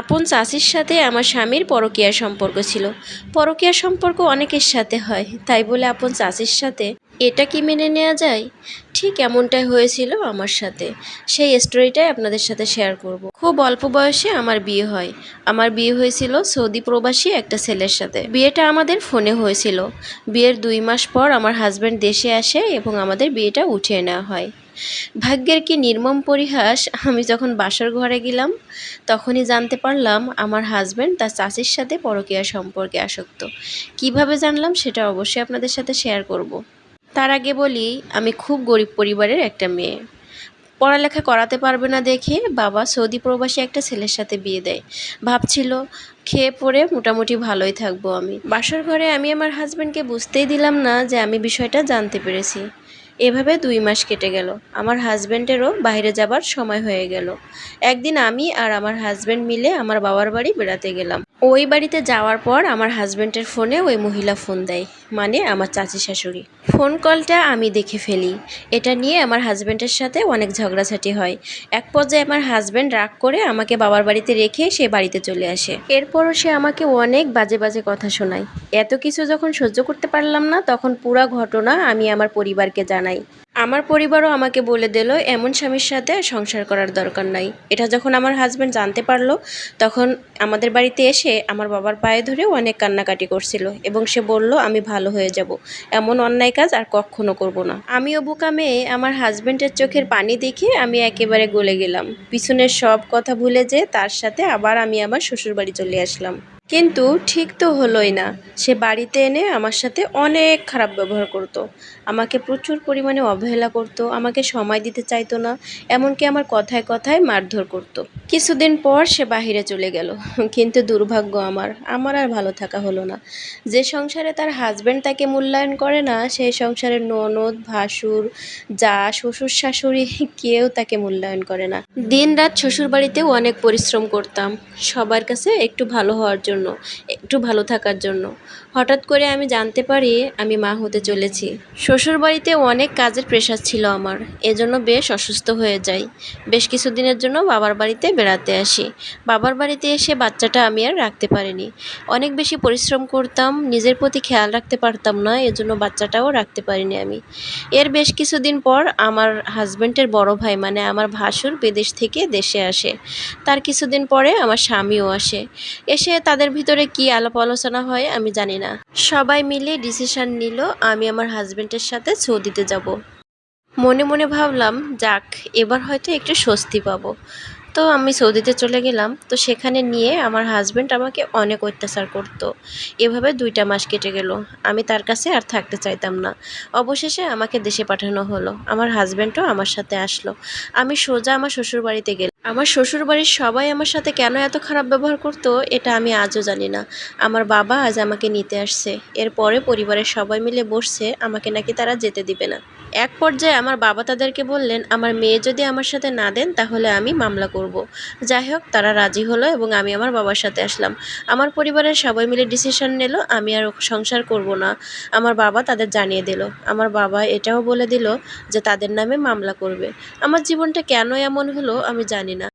আপন চাষির সাথে আমার স্বামীর পরকীয়া সম্পর্ক ছিল। পরকীয়া সম্পর্ক অনেকের সাথে হয়, তাই বলে আপন চাষির সাথে এটা কি মেনে নেওয়া যায়? ঠিক এমনটাই হয়েছিল আমার সাথে। সেই স্টোরিটাই আপনাদের সাথে শেয়ার করব। খুব অল্প বয়সে আমার বিয়ে হয়। আমার বিয়ে হয়েছিল সৌদি প্রবাসী একটা ছেলের সাথে। বিয়েটা আমাদের ফোনে হয়েছিল। বিয়ের দুই মাস পর আমার হাজব্যান্ড দেশে আসে এবং আমাদের বিয়েটা উঠিয়ে নেওয়া হয়। ভাগ্যের কি নির্মম পরিহাস, আমি যখন বাসর ঘরে গেলাম, তখনই জানতে পারলাম আমার হাজব্যান্ড তার চাষির সাথে পরকীয়া সম্পর্কে আসক্ত। কীভাবে জানলাম সেটা অবশ্যই আপনাদের সাথে শেয়ার করব। তার আগে বলি, আমি খুব গরিব পরিবারের একটা মেয়ে। পড়ালেখা করাতে পারবে না দেখে বাবা সৌদি প্রবাসী একটা ছেলের সাথে বিয়ে দেয়। ভাবছিল, খেয়ে পড়ে মোটামুটি ভালোই থাকব আমি। বাসর ঘরে আমি আমার হাজব্যান্ডকে বুঝতেই দিলাম না যে আমি বিষয়টা জানতে পেরেছি। এভাবে দুই মাস কেটে গেল। আমার হাজব্যান্ডেরও বাইরে যাবার সময় হয়ে গেল। একদিন আমি আর আমার হাজব্যান্ড মিলে আমার বাবার বাড়ি বেড়াতে গেলাম। ওই বাড়িতে যাওয়ার পর আমার হাজব্যান্ডের ফোনে ওই মহিলা ফোন দেয় মানে আমার চাচি শাশুড়ি। ফোন কলটা আমি দেখে ফেলি। এটা নিয়ে আমার হাজব্যান্ডের সাথে অনেক ঝগড়াঝাটি হয়। এক পর্যায়ে আমার হাজব্যান্ড রাগ করে আমাকে বাবার বাড়িতে রেখে সে বাড়িতে চলে আসে। এরপরও সে আমাকে অনেক বাজে বাজে কথা শোনায়। এত কিছু যখন সহ্য করতে পারলাম না, তখন পুরা ঘটনা আমি আমার পরিবারকে জানাই। আমার পরিবারও আমাকে বলে দিল, এমন স্বামীর সাথে সংসার করার দরকার নাই। এটা যখন আমার হাজব্যান্ড জানতে পারল, তখন আমাদের বাড়িতে এসে আমার বাবার পায়ে ধরে অনেক কান্নাকাটি করছিল এবং সে বলল, আমি ভালো হয়ে যাব। এমন অন্যায় কাজ আর কখনো করব না। আমিও বোকা মেয়ে আমার হাজব্যান্ডের চোখের পানি দেখে আমি একেবারে গলে গেলাম। পিছনের সব কথা ভুলে যে তার সাথে আবার আমি আমার শ্বশুরবাড়ি চলে আসলাম। কিন্তু ঠিক তো হলোই না। সে বাড়িতে এনে আমার সাথে অনেক খারাপ ব্যবহার করতো। আমাকে প্রচুর পরিমাণে অবহেলা করতো, আমাকে সময় দিতে চাইতো না, এমনকি আমার কথায় কথায় মারধর করতো। কিছুদিন পর সে বাহিরে চলে গেল। কিন্তু দুর্ভাগ্য আমার আমার আর ভালো থাকা হলো না। যে সংসারে তার হাজব্যান্ড তাকে মূল্যায়ন করে না, সেই সংসারের ননদ, ভাসুর, যা, শ্বশুর শাশুড়ি, কেউ তাকে মূল্যায়ন করে না। দিন রাত শ্বশুর বাড়িতেও অনেক পরিশ্রম করতাম। সবার কাছে একটু ভালো হওয়ার জন্য একটু ভালো থাকার জন্য। হঠাৎ করে আমি জানতে পারি আমি মা হতে চলেছি। শ্বশুর বাড়িতে অনেক কাজের প্রেশার ছিল আমার, এজন্য বেশ অসুস্থ হয়ে যাই। বেশ কিছুদিনের জন্য বাবার বাড়িতে বেড়াতে আসি। বাবার বাড়িতে এসে বাচ্চাটা আমি আর রাখতে পারিনি। অনেক বেশি পরিশ্রম করতাম, নিজের প্রতি খেয়াল রাখতে পারতাম না, এজন্য বাচ্চাটাও রাখতে পারিনি আমি। এর বেশ কিছুদিন পর আমার হাজব্যান্ডের বড় ভাই মানে আমার ভাসুর বিদেশ থেকে দেশে আসে। তার কিছুদিন পরে আমার স্বামীও আসে। এসে তাদের ভিতরে কি আলাপ আলোচনা হয় আমি জানি না। সবাই মিলে ডিসিশন নিল, আমি আমার হাজব্যান্ডের সাথে সৌদিতে যাব। মনে মনে ভাবলাম, যাক, এবার হয়তো একটু স্বস্তি পাবো। তো আমি সৌদিতে চলে গেলাম, তো সেখানে নিয়ে আমার হাজব্যান্ড আমাকে অনেক অত্যাচার করতো। এভাবে দুইটা মাস কেটে গেল। আমি তার কাছে আর থাকতে চাইতাম না। অবশেষে আমাকে দেশে পাঠানো হলো। আমার হাজব্যান্ডও আমার সাথে আসলো। আমি সোজা আমার শ্বশুর বাড়িতে গেলাম। আমার শ্বশুরবাড়ির সবাই আমার সাথে কেন এত খারাপ ব্যবহার করতো, এটা আমি আজও জানি না। আমার বাবা আজ আমাকে নিতে আসছে। এরপরে পরিবারের সবাই মিলে বসছে, আমাকে নাকি তারা যেতে দিবে না। এক পর্যায়ে আমার বাবা তাদেরকে বললেন, আমার মেয়ে যদি আমার সাথে না দেন, তাহলে আমি মামলা করব। যাই হোক, তারা রাজি হলো এবং আমি আমার বাবার সাথে আসলাম। আমার পরিবারের সবাই মিলে ডিসিশন নিল, আমি আর সংসার করব না। আমার বাবা তাদের জানিয়ে দিল। আমার বাবা এটাও বলে দিল যে তাদের নামে মামলা করবে। আমার জীবনটা কেন এমন হলো আমি জানি না।